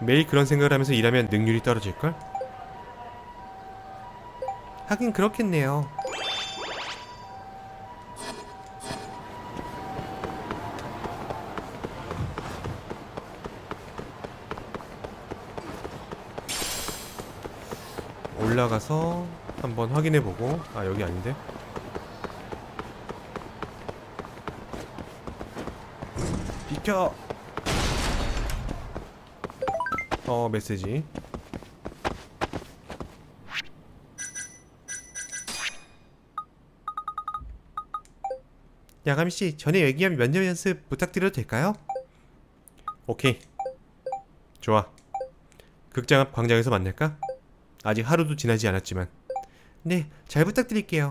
매일 그런 생각을 하면서 일하면 능률이 떨어질걸? 하긴 그렇겠네요. 올라가서 한번 확인해보고 아 여기 아닌데 비켜 어 메시지. 야감씨 전에 얘기한 면접 연습 부탁드려도 될까요? 오케이. 좋아. 극장 앞 광장에서 만날까? 아직 하루도 지나지 않았지만. 네 잘 부탁드릴게요.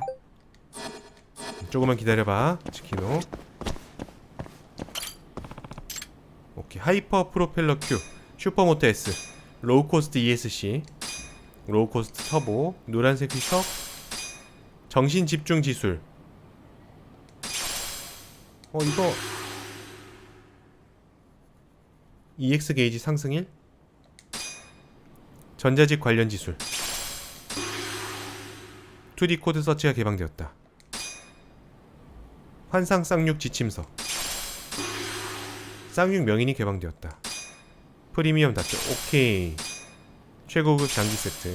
조금만 기다려봐 치키노 오케이 하이퍼 프로펠러 Q 슈퍼모터 S 로우코스트 ESC 로우코스트 터보 노란색 휘석 정신 집중 지술. 어 이거 EX 게이지 상승 1 전자직 관련 지술. 2D 코드 서치가 개방되었다. 환상 쌍육 지침서. 쌍육 명인이 개방되었다 프리미엄 다트 오케이 최고급 장기 세트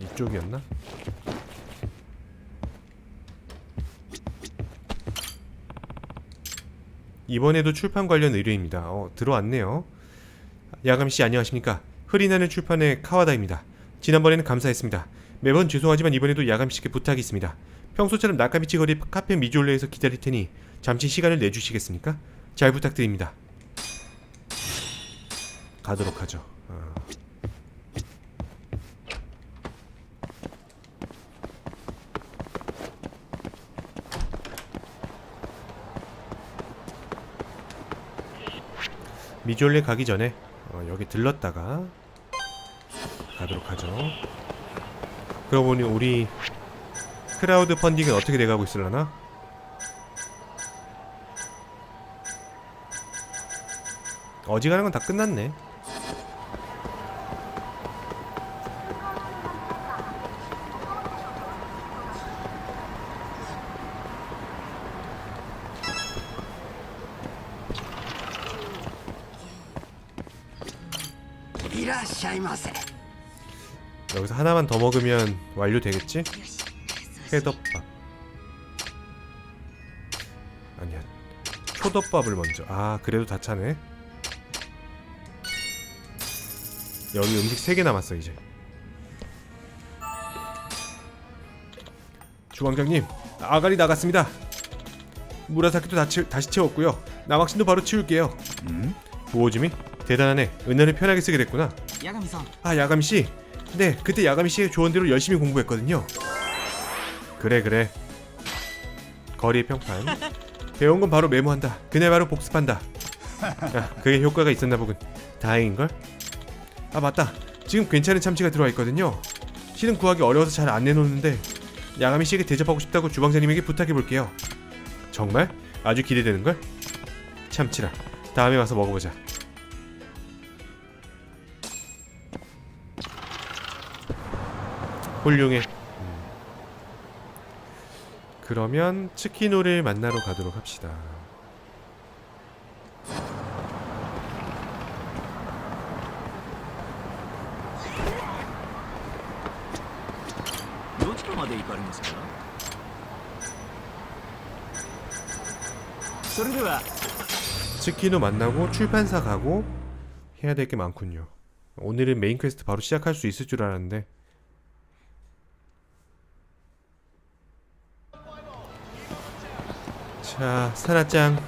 이쪽이었나? 이번에도 출판 관련 의뢰입니다. 어, 들어왔네요. 야감 씨 안녕하십니까? 흐리나는 출판의 카와다입니다. 지난번에는 감사했습니다. 매번 죄송하지만 이번에도 야감 씨께 부탁이 있습니다. 평소처럼 나카미치 거리 카페 미졸레에서 기다릴 테니 잠시 시간을 내주시겠습니까? 잘 부탁드립니다. 가도록 하죠. 어. 미졸레 가기 전에 어, 여기 들렀다가 가도록 하죠. 그러고 보니 우리 크라우드 펀딩은 어떻게 돼가고 있을라나? 어지간한 건 다 끝났네. 여기서 하나만 더 먹으면 완료되겠지? 해덮밥. 아니야. 초덮밥을 먼저. 아 그래도 다 차네. 여기 음식 3개 남았어 이제. 주방장님 아가리 나갔습니다. 무라사키도 다 치, 다시 채웠고요. 남학신도 바로 치울게요. 음? 부호지미 대단하네. 은혜를 편하게 쓰게 됐구나. 야가미 아 야가미씨. 네 그때 야가미씨의 조언대로 열심히 공부했거든요. 그래 그래. 거리 평판. 배운 건 바로 메모한다. 그날 바로 복습한다. 야, 그게 효과가 있었나 보군. 다행인 걸. 아 맞다. 지금 괜찮은 참치가 들어와 있거든요. 실은 구하기 어려워서 잘 안 내놓는데 야감이 씨에게 대접하고 싶다고 주방장님에게 부탁해 볼게요. 정말? 아주 기대되는 걸. 참치라. 다음에 와서 먹어보자. 훌륭해. 그러면 치키노를 만나러 가도록 합시다. 치키노 만나고 출판사 가고 해야 될 게 많군요. 오늘은 메인 퀘스트 바로 시작할 수 있을 줄 알았는데 자, 사라짱.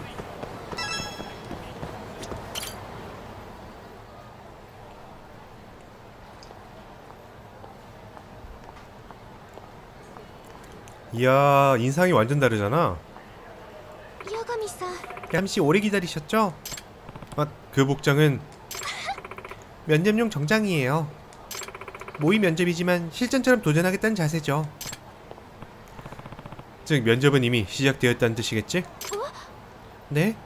이야, 인상이 완전 다르잖아. 잠시 오래 기다리셨죠? 아, 그 복장은 면접용 정장이에요. 모의 면접이지만 실전처럼 도전하겠다는 자세죠. 즉 면접은 이미 시작되었다는 뜻이겠지? 어? 네?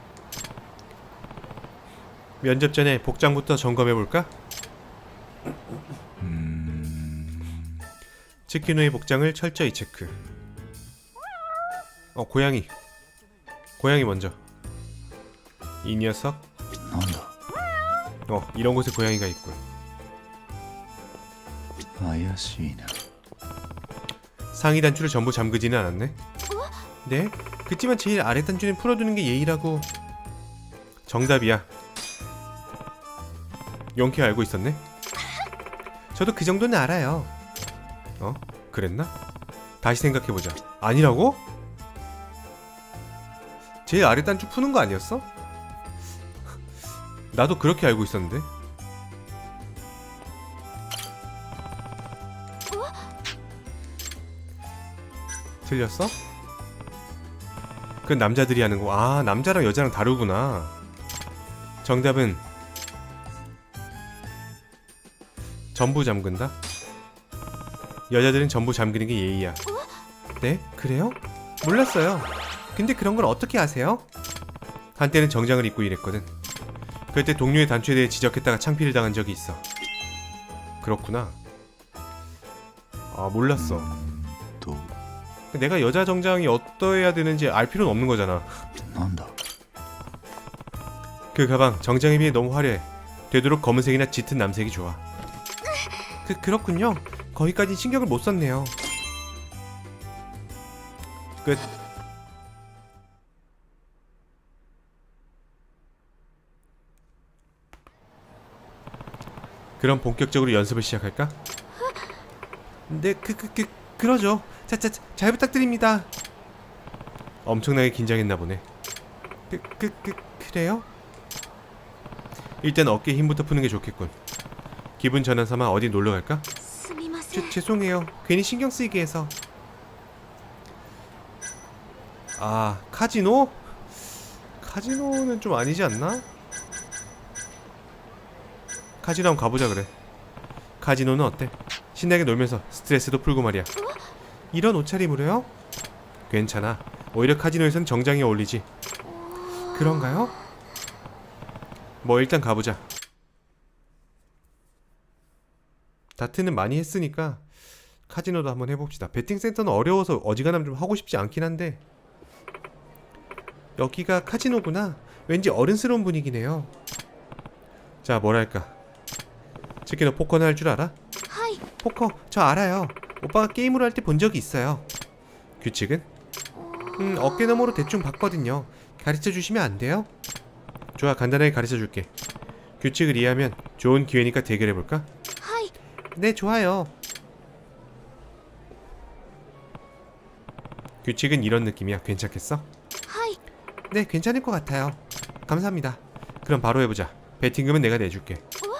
면접 전에 복장부터 점검해볼까? 음. 치키노의 복장을 철저히 체크 어 고양이 고양이 먼저 이 녀석 나온다. 어 이런 곳에 고양이가 있군. 아야시나. 상위 단추를 전부 잠그지는 않았네. 네? 그치만 제일 아래 단추는 풀어두는 게 예의라고. 정답이야. 용케 알고 있었네. 저도 그 정도는 알아요. 어? 그랬나? 다시 생각해보자. 아니라고? 제일 아래 단추 푸는 거 아니었어? 나도 그렇게 알고 있었는데. 틀렸어? 그건 남자들이 하는 거. 아, 남자랑 여자랑 다르구나. 정답은 전부 잠근다. 여자들은 전부 잠그는 게 예의야. 네? 그래요? 몰랐어요. 근데 그런 걸 어떻게 아세요? 한때는 정장을 입고 일했거든. 그때 동료의 단추에 대해 지적했다가 창피를 당한 적이 있어. 그렇구나. 아, 몰랐어. 내가 여자 정장이 어떠해야 되는지 알 필요는 없는 거잖아. 난다. 그 가방 정장에 비해 너무 화려해. 되도록 검은색이나 짙은 남색이 좋아. 그 그렇군요. 거기까지 신경을 못 썼네요. 끝. 그럼 본격적으로 연습을 시작할까? 네, 그, 그, 그, 그러죠. 자자 잘 부탁드립니다. 엄청나게 긴장했나 보네. 그, 그, 그, 그래요? 일단 어깨 힘부터 푸는 게 좋겠군. 기분 전환 삼아 어디 놀러 갈까? 제, 죄송해요. 괜히 신경 쓰이게 해서. 아, 카지노? 카지노는 좀 아니지 않나? 카지노 한번 가보자 그래. 카지노는 어때? 신나게 놀면서 스트레스도 풀고 말이야. 어? 이런 옷차림으로요? 괜찮아. 오히려 카지노에선 정장이 어울리지. 그런가요? 뭐 일단 가보자. 다트는 많이 했으니까 카지노도 한번 해봅시다. 베팅 센터는 어려워서 어지간하면 좀 하고 싶지 않긴 한데 여기가 카지노구나. 왠지 어른스러운 분위기네요. 자, 뭐랄까. 치키 너 포커는 할 줄 알아? はい 포커 저 알아요. 오빠가 게임으로 할 때 본 적이 있어요. 규칙은? 음, 어깨너머로 대충 봤거든요. 가르쳐 주시면 안 돼요? 좋아, 간단하게 가르쳐 줄게. 규칙을 이해하면 좋은 기회니까 대결해 볼까? 네, 좋아요. 규칙은 이런 느낌이야. 괜찮겠어? 네, 괜찮을 것 같아요. 감사합니다. 그럼 바로 해보자. 배팅금은 내가 내줄게. 어?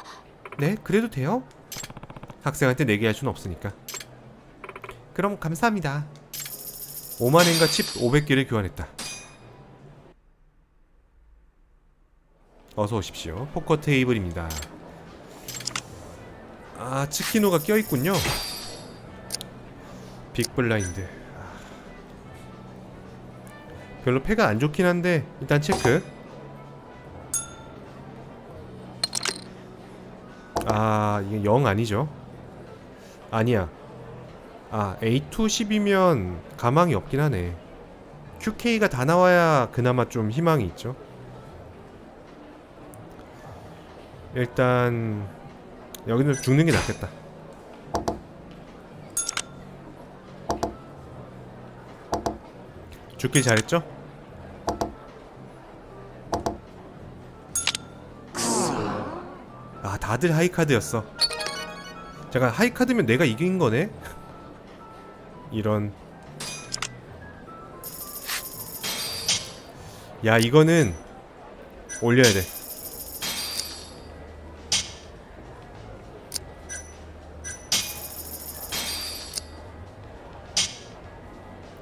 네, 그래도 돼요? 학생한테 내게 할 수는 없으니까. 그럼 감사합니다. 5만엔과 칩 500개를 교환했다. 어서 오십시오. 포커 테이블입니다. 아 치키노가 껴있군요. 빅블라인드. 아. 별로 패가 안 좋긴 한데 일단 체크. 아 이게 0 아니죠? 아니야. 아 A2 10이면 가망이 없긴 하네. QK가 다 나와야 그나마 좀 희망이 있죠. 일단 여기는 죽는 게 낫겠다. 죽길 잘했죠? 아 다들 하이카드였어. 잠깐 하이카드면 내가 이긴 거네? 이런. 야 이거는 올려야 돼.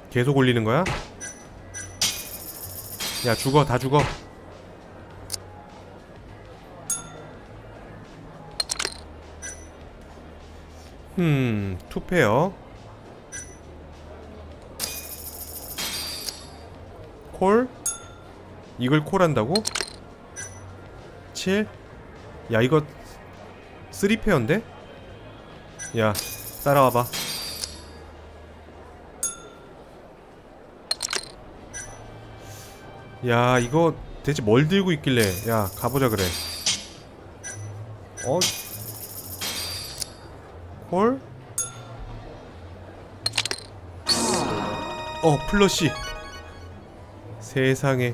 계속 올리는 거야? 야 죽어 다 죽어. 음 투페어 콜 이걸 콜한다고? 7? 야 이거 3페어인데? 야 따라와봐 야 이거 대체 뭘 들고 있길래 야 가보자 그래 어? 콜? 어 플러시 세상에.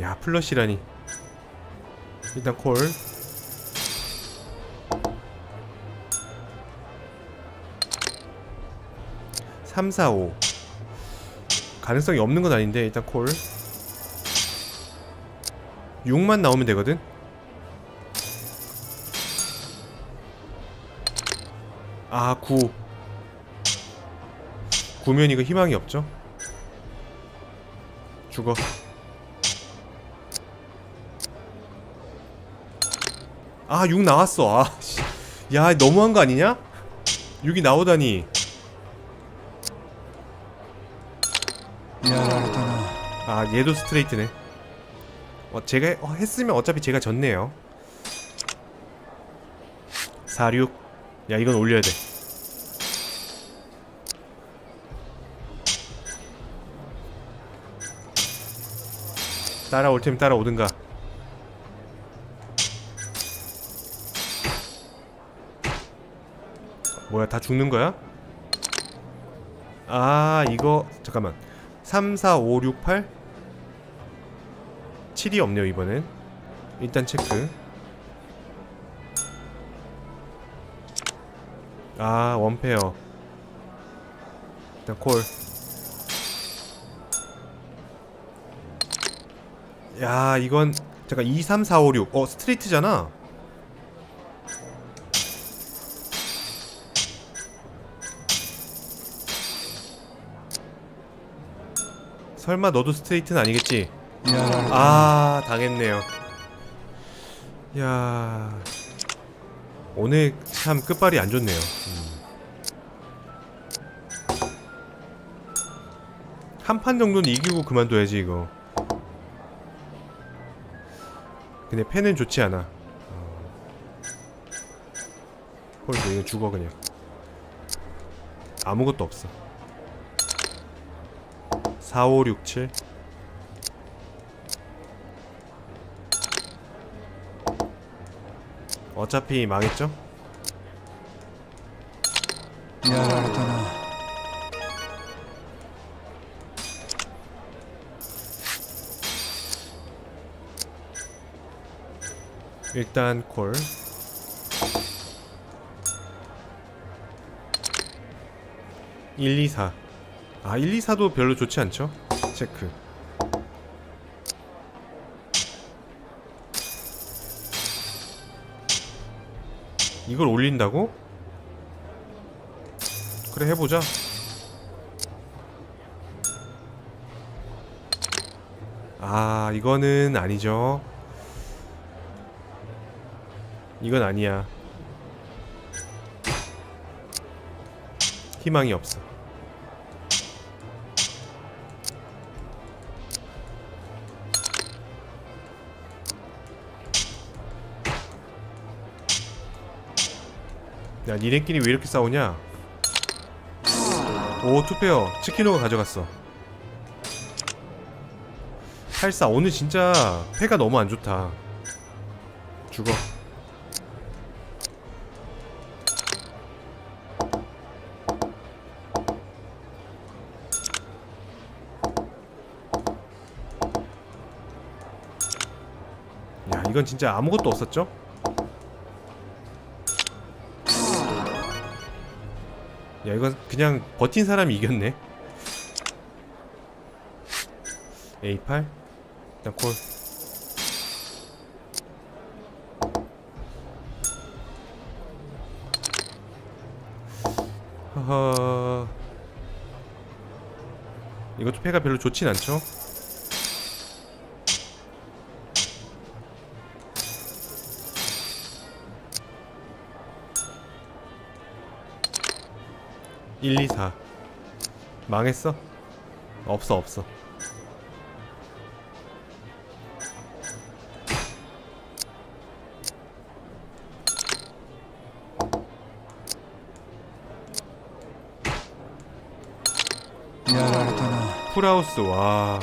야 플러시라니. 일단 콜3, 4, 5 가능성이 없는 건 아닌데 일단 콜. 6만 나오면 되거든? 아 9. 구면 이거 그 희망이 없죠? 죽어. 아 6 나왔어. 아, 씨. 야 너무한 거 아니냐? 6이 나오다니. 아 얘도 스트레이트네. 어, 제가 어, 했으면 어차피 제가 졌네요. 46야 이건 올려야 돼. 따라올 테면 따라오든가. 뭐야, 다 죽는 거야? 아, 이거 잠깐만. 3, 4, 5, 6, 8 7이 없네요 이번엔 일단 체크 아 원페어 일단 콜 야 이건 잠깐 2, 3, 4, 5, 6. 어 스트레이트잖아. 설마 너도 스트레이트는 아니겠지? 아 당했네요. 야 오늘 참 끝발이 안 좋네요. 음. 한판 정도는 이기고 그만둬야지 이거. 근데 펜은 좋지 않아. 어. 폴드 이거 죽어 그냥. 아무것도 없어. 4, 5, 6, 7 어차피 망했죠? 일단 콜. (1, 2, 4) 아 (1, 2, 4도) 별로 좋지 않죠? 체크. 이걸 올린다고? 그래 해보자. 아 이거는 아니죠 이건 아니야. 희망이 없어. 야, 니네끼리 왜 이렇게 싸우냐? 오, 투페어. 치키노가 가져갔어. 84, 오늘 진짜 패가 너무 안 좋다. 죽어. 이건 진짜 아무것도 없었죠? 야 이건 그냥 버틴 사람이 이겼네 A8 일단 콜 허허 이것도 패가 별로 좋진 않죠? 1, 2, 4 망했어? 없어 없어 풀하우스 와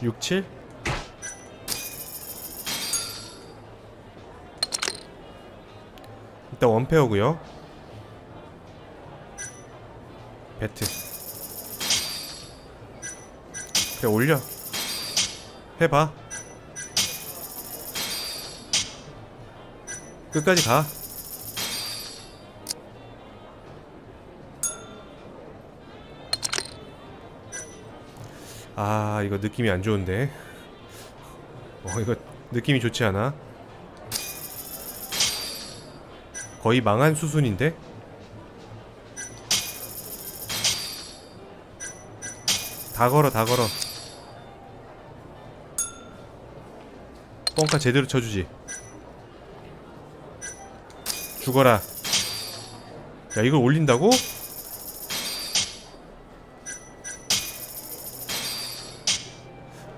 육칠. 일단 원페어고요. 배트. 그래 올려. 해봐. 끝까지 가. 아 이거 느낌이 안 좋은데 어 이거 느낌이 좋지 않아 거의 망한 수순인데 다 걸어 다 걸어 뻥카 제대로 쳐주지 죽어라 야 이걸 올린다고?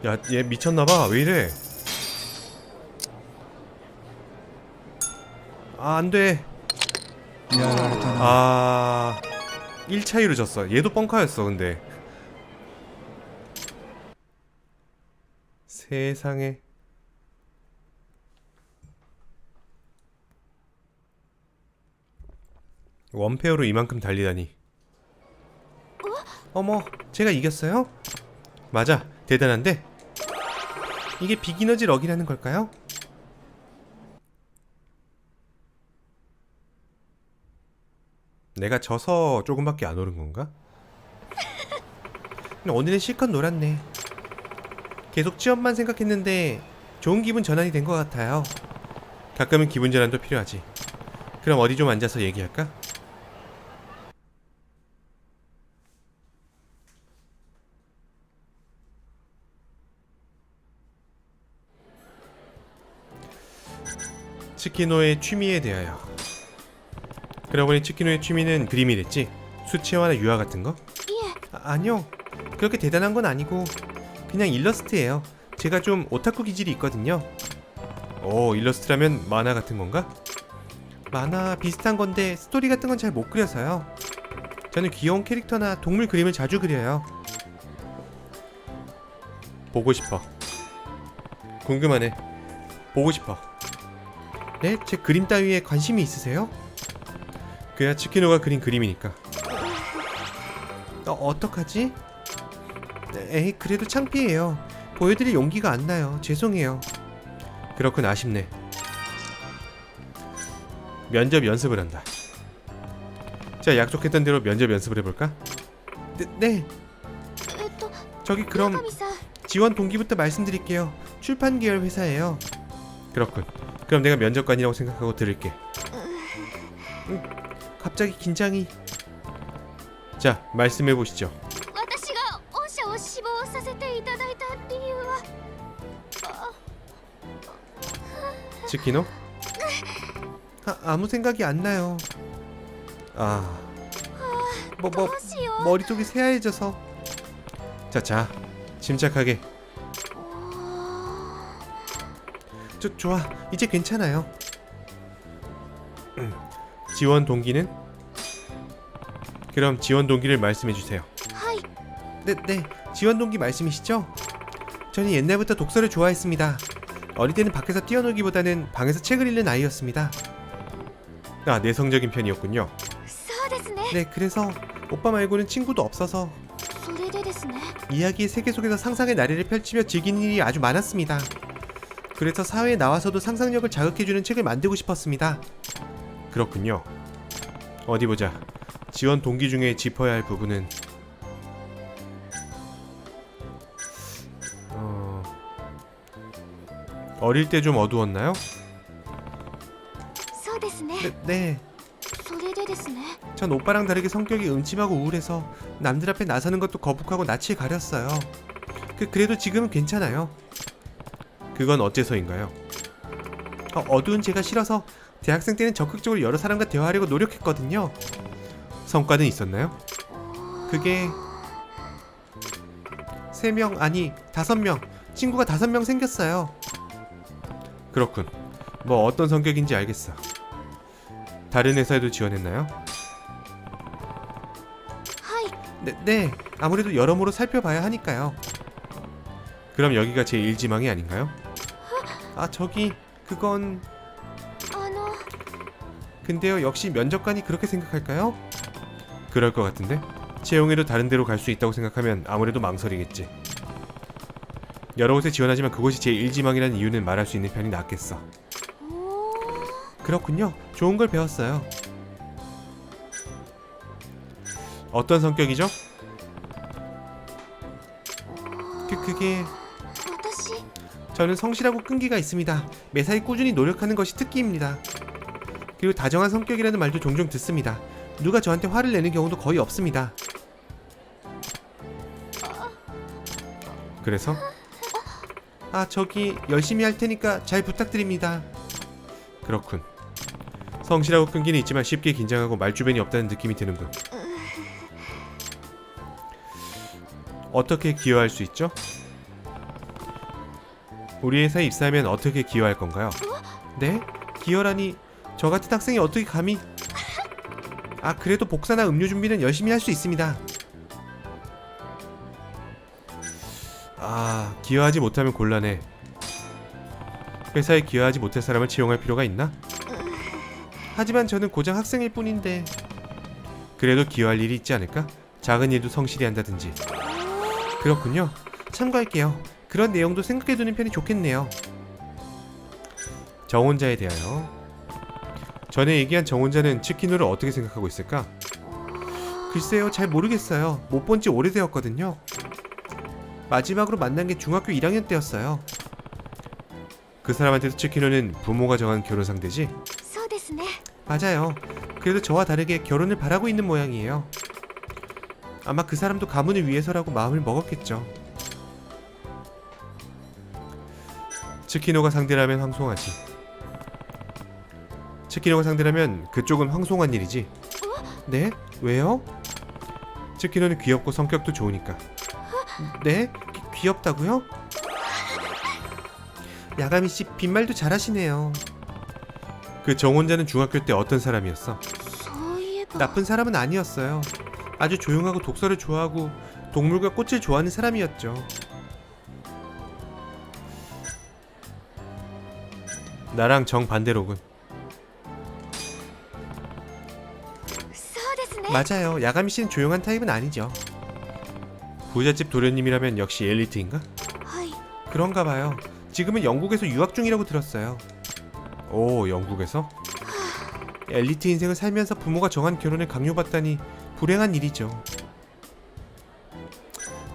야, 얘 미쳤나봐. 왜 이래? 아, 안 돼. 아... 1차 이로 졌어. 얘도 뻥카였어, 근데. 세상에. 원페어로 이만큼 달리다니. 어머, 제가 이겼어요? 맞아, 대단한데? 이게 비기너지 럭이라는 걸까요? 내가 져서 조금밖에 안 오른 건가? 오늘은 실컷 놀았네. 계속 취업만 생각했는데 좋은 기분 전환이 된 것 같아요. 가끔은 기분 전환도 필요하지. 그럼 어디 좀 앉아서 얘기할까? 치키노의 취미에 대하여. 그러고 보니 치키노의 취미는 그림이 됐지? 수채화나 유화 같은 거? いえ 아, 아니요. 그렇게 대단한 건 아니고 그냥 일러스트예요. 제가 좀 오타쿠 기질이 있거든요. 오, 일러스트라면 만화 같은 건가? 만화 비슷한 건데 스토리 같은 건 잘 못 그려서요. 저는 귀여운 캐릭터나 동물 그림을 자주 그려요. 보고 싶어. 궁금하네. 보고 싶어. 네? 제 그림 따위에 관심이 있으세요? 그야 치키노가 그린 그림이니까. 어, 어떡하지? 에이 그래도 창피해요. 보여드릴 용기가 안 나요. 죄송해요. 그렇군 아쉽네. 면접 연습을 한다. 자 약속했던 대로 면접 연습을 해볼까? 네, 네. 저기 그럼 지원 동기부터 말씀드릴게요. 출판 계열 회사예요. 그렇군. 그럼 내가 면접관이라고 생각하고 들을게. 갑자기 긴장이. 자 말씀해 보시죠. 치키노? 아, 아무 생각이 안 나요. 아... 뭐, 뭐, 아, 머리 쪽이 새하얘져서. 자자 침착하게. 어. 저, 좋아. 이제 괜찮아요. 음. 음, 지원 동기는? 그럼 지원 동기를 말씀해 주세요. はい 네, 네, 지원 동기 말씀이시죠? 저는 옛날부터 독서를 좋아했습니다. 어릴 때는 밖에서 뛰어놀기보다는 방에서 책을 읽는 아이였습니다. 아, 내성적인 편이었군요. そうですね 네, 그래서 오빠 말고는 친구도 없어서 それでですね 이야기의 세계 속에서 상상의 나래를 펼치며 즐기는 일이 아주 많았습니다. 그래서 사회에 나와서도 상상력을 자극해주는 책을 만들고 싶었습니다. 그렇군요. 어디 보자. 지원 동기 중에 짚어야 할 부분은 어... 어릴 때 좀 어두웠나요? 네, 네. 전 오빠랑 다르게 성격이 음침하고 우울해서 남들 앞에 나서는 것도 거북하고 낯이 가렸어요. 그 그래도 지금은 괜찮아요. 그건 어째서인가요? 어, 어두운 제가 싫어서 대학생 때는 적극적으로 여러 사람과 대화하려고 노력했거든요. 성과는 있었나요? 그게 3명 아니 5명 친구가 5명 생겼어요. 그렇군. 뭐 어떤 성격인지 알겠어. 다른 회사에도 지원했나요? 네, 네. 아무래도 여러모로 살펴봐야 하니까요. 그럼 여기가 제 일지망이 아닌가요? 아, 저기 그건 근데요 역시 면접관이 그렇게 생각할까요? 그럴 것 같은데 채용해도 다른 데로 갈 수 있다고 생각하면 아무래도 망설이겠지. 여러 곳에 지원하지만 그곳이 제 일지망이라는 이유는 말할 수 있는 편이 낫겠어. 그렇군요. 좋은 걸 배웠어요. 어떤 성격이죠? 그 그게 私 저는 성실하고 끈기가 있습니다. 매사에 꾸준히 노력하는 것이 특기입니다. 그리고 다정한 성격이라는 말도 종종 듣습니다. 누가 저한테 화를 내는 경우도 거의 없습니다. 그래서 아 저기 열심히 할 테니까 잘 부탁드립니다. 그렇군. 성실하고 끈기는 있지만 쉽게 긴장하고 말주변이 없다는 느낌이 드는군. 어떻게 기여할 수 있죠? 우리 회사에 입사하면 어떻게 기여할 건가요? 네? 기여라니 저 같은 학생이 어떻게 감히 아 그래도 복사나 음료 준비는 열심히 할 수 있습니다 아 기여하지 못하면 곤란해 회사에 기여하지 못할 사람을 채용할 필요가 있나? 하지만 저는 고작 학생일 뿐인데 그래도 기여할 일이 있지 않을까? 작은 일도 성실히 한다든지 그렇군요 참고할게요 그런 내용도 생각해두는 편이 좋겠네요. 정혼자에 대하여 전에 얘기한 정혼자는 치키노를 어떻게 생각하고 있을까? 글쎄요, 잘 모르겠어요. 못 본 지 오래되었거든요. 마지막으로 만난 게 중학교 1학년 때였어요. 그 사람한테도 치키노는 부모가 정한 결혼 상대지? 맞아요. 그래도 저와 다르게 결혼을 바라고 있는 모양이에요. 아마 그 사람도 가문을 위해서라고 마음을 먹었겠죠. 치키노가 상대라면 황송하지. 치킨형을 상대라면 그쪽은 황송한 일이지. 네? 왜요? 치킨형은 귀엽고 성격도 좋으니까. 네? 귀, 귀엽다고요? 야가미 씨 빈말도 잘하시네요. 그 정혼자는 중학교 때 어떤 사람이었어? 나쁜 사람은 아니었어요. 아주 조용하고 독서를 좋아하고 동물과 꽃을 좋아하는 사람이었죠. 나랑 정반대로군. 맞아요. 야가미 씨는 조용한 타입은 아니죠. 부잣집 도련님이라면 역시 엘리트인가? 그런가 봐요. 지금은 영국에서 유학 중이라고 들었어요. 오, 영국에서? 엘리트 인생을 살면서 부모가 정한 결혼을 강요받다니 불행한 일이죠.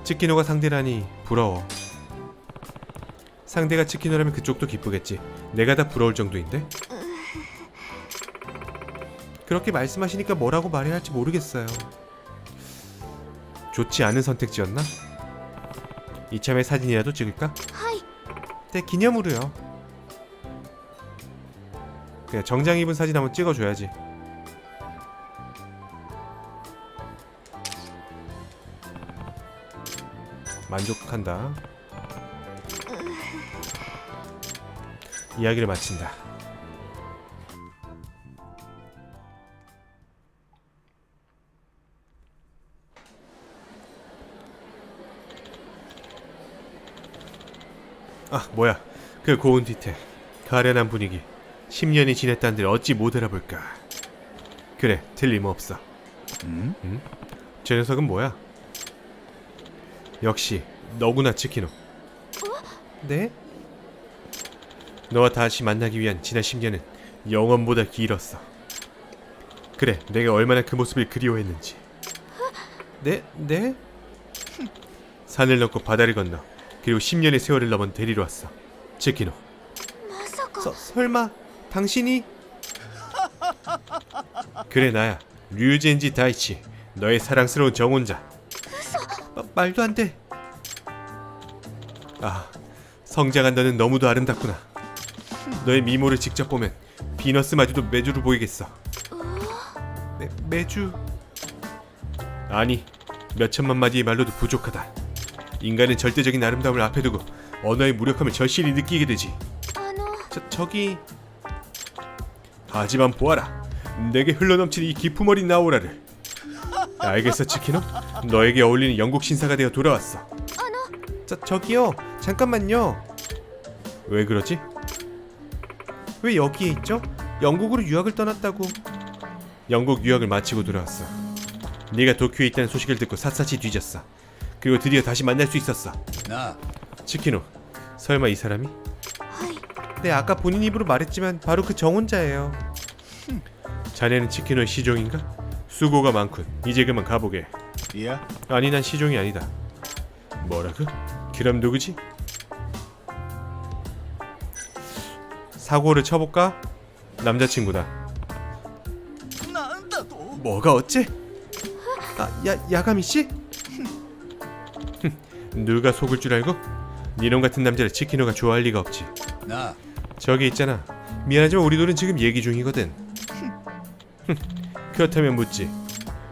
치키노가 상대라니 부러워. 상대가 치키노라면 그쪽도 기쁘겠지. 내가 다 부러울 정도인데? 그렇게 말씀하시니까 뭐라고 말해야 할지 모르겠어요. 좋지 않은 선택지였나? 이참에 사진이라도 찍을까? 네 기념으로요. 그냥 정장 입은 사진 한번 찍어줘야지. 만족한다. 이야기를 마친다. 아 뭐야. 그 고운 뒤태 가련한 분위기. 10년이 지냈다는데 어찌 못 알아볼까. 그래 틀림없어. 음? 저 녀석은 뭐야? 역시 너구나 치키노. 네? 너와 다시 만나기 위한 지난 10년은 영원보다 길었어. 그래 내가 얼마나 그 모습을 그리워했는지. 네? 네? 산을 넘고 바다를 건너 그리고 10년의 세월을 넘은 데리러 왔어. 제키노. 서, 설마 당신이? 그래 나야. 류젠지 다이치. 너의 사랑스러운 정혼자. 마, 어, 말도 안 돼. 아, 성장한 너는 너무도 아름답구나. 너의 미모를 직접 보면 비너스 마주도 매주로 보이겠어. 매, 매주 아니 몇 천만 마디의 말로도 부족하다. 인간은 절대적인 아름다움을 앞에 두고 언어의 무력함을 절실히 느끼게 되지. 저, 저기 하지만 보아라. 내게 흘러넘친 이 기품 어린 나오라를. 알겠어, 치키노? 너에게 어울리는 영국 신사가 되어 돌아왔어. 저, 저기요. 잠깐만요. 왜 그러지? 왜 여기에 있죠? 영국으로 유학을 떠났다고. 영국 유학을 마치고 돌아왔어. 네가 도쿄에 있다는 소식을 듣고 샅샅이 뒤졌어. 그리고 드디어 다시 만날 수 있었어. 나 치키노, 설마 이 사람이? 네, 아까 본인 입으로 말했지만 바로 그 정혼자예요. 자네는 치키노의 시종인가? 수고가 많군. 이제 그만 가보게. 이야 아니, 난 시종이 아니다. 뭐라고? 그럼 누구지? 사고를 쳐볼까? 남자친구다. 난다도 뭐가 어째? 아, 야, 야가미 씨? 누가 속을 줄 알고? 니놈 같은 남자를 치키노가 좋아할 리가 없지. 나 저기 있잖아. 미안하지만 우리 둘은 지금 얘기 중이거든. 그렇다면 묻지.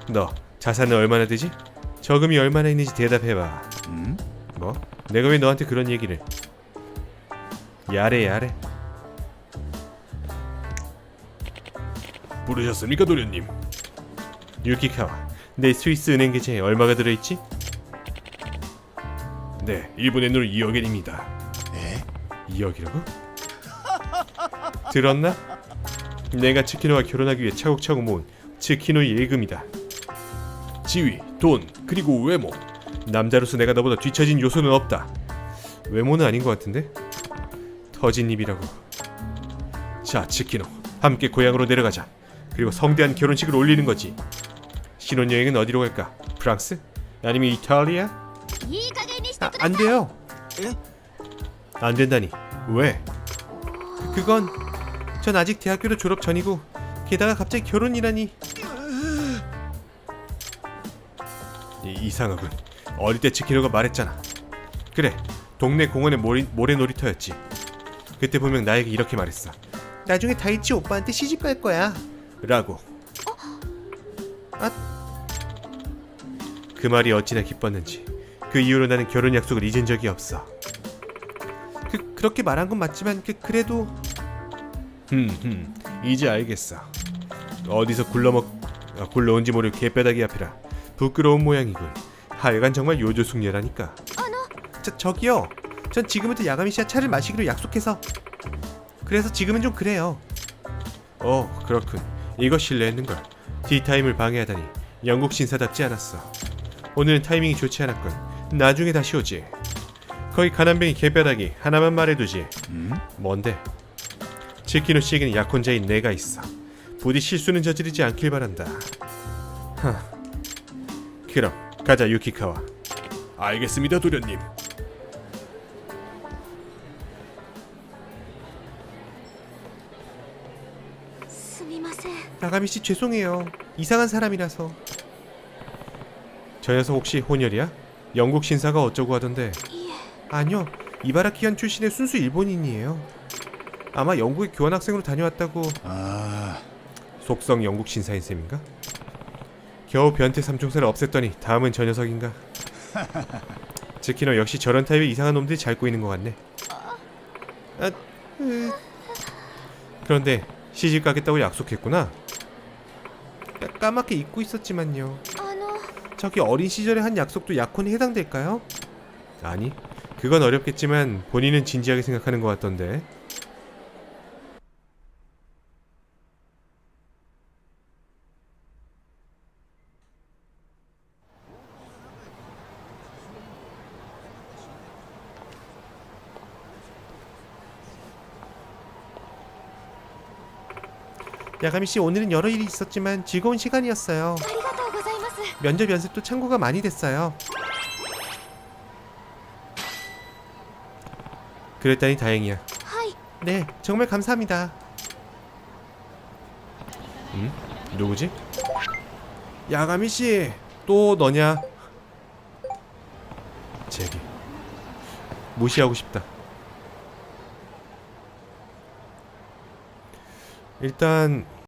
너 자산은 얼마나 되지? 저금이 얼마나 있는지 대답해봐. 음? 뭐? 내가 왜 너한테 그런 얘기를? 야래 야래. 부르셨습니까 도련님? 유키카와 내 스위스 은행 계좌에 얼마가 들어있지? 네, 일본 엔으로 2억엔입니다. え 2억이라고? 들었나? 내가 치키노와 결혼하기 위해 차곡차곡 모은 치키노의 예금이다. 지위, 돈, 그리고 외모. 남자로서 내가 너보다 뒤처진 요소는 없다. 외모는 아닌 것 같은데? 터진 입이라고. 자, 치키노, 함께 고향으로 내려가자. 그리고 성대한 결혼식을 올리는 거지. 신혼여행은 어디로 갈까? 프랑스? 아니면 이탈리아? 아, 안 돼요. 예? 안 된다니. 왜? 그건 전 아직 대학교를 졸업 전이고 게다가 갑자기 결혼이라니. 이상하군. 어릴 때 지키려고 말했잖아. 그래, 동네 공원의 모래, 모래놀이터였지. 그때 분명 나에게 이렇게 말했어. 나중에 다이치 오빠한테 시집 갈 거야. 라고. 어? 아. 그 말이 어찌나 기뻤는지 그 이후로 나는 결혼 약속을 잊은 적이 없어. 그 그렇게 말한 건 맞지만 그 그래도 흠흠. 이제 알겠어. 어디서 굴러먹 아, 굴러온지 모를 개뼈다귀 앞이라 부끄러운 모양이군. 하여간 정말 요조숙녀라니까. 저 저기요. 전 지금부터 야가미 씨와 차를 마시기로 약속해서 그래서 지금은 좀 그래요. 어 그렇군. 이거 실례했는걸. 티타임을 방해하다니 영국 신사답지 않았어. 오늘은 타이밍이 좋지 않았군 나중에 다시 오지. 거기 가난뱅이 개벼락이 하나만 말해두지. 음? 뭔데? 지키노 씨에게는 약혼자인 내가 있어. 부디 실수는 저지르지 않길 바란다. 하. 그럼 가자 유키카와. 알겠습니다, 도련님. 스미마세. 나가미 씨 죄송해요. 이상한 사람이라서. 저 녀석 혹시 혼혈이야? 영국 신사가 어쩌고 하던데. 아니요 이바라키현 출신의 순수 일본인이에요. 아마 영국에 교환학생으로 다녀왔다고. 아... 속성 영국 신사인 셈인가? 겨우 변태 삼총사를 없앴더니 다음은 저 녀석인가? 제키노 역시 저런 타입의 이상한 놈들이 잘 꼬이는 것 같네. 아, 으... 그런데 시집 가겠다고 약속했구나. 까맣게 잊고 있었지만요. 어. 저기 어린 시절의 한 약속도 약혼에 해당될까요? 아니, 그건 어렵겠지만 본인은 진지하게 생각하는 것 같던데. 야가미 씨 오늘은 여러 일이 있었지만 즐거운 시간이었어요. 면접 연습도 참고가 많이 됐어요. 그랬다니 다행이야. 네, 정말 감사합니다. 응? 누구지? 야가미 씨, 또 너냐? 제기. 무시하고 싶다. 일단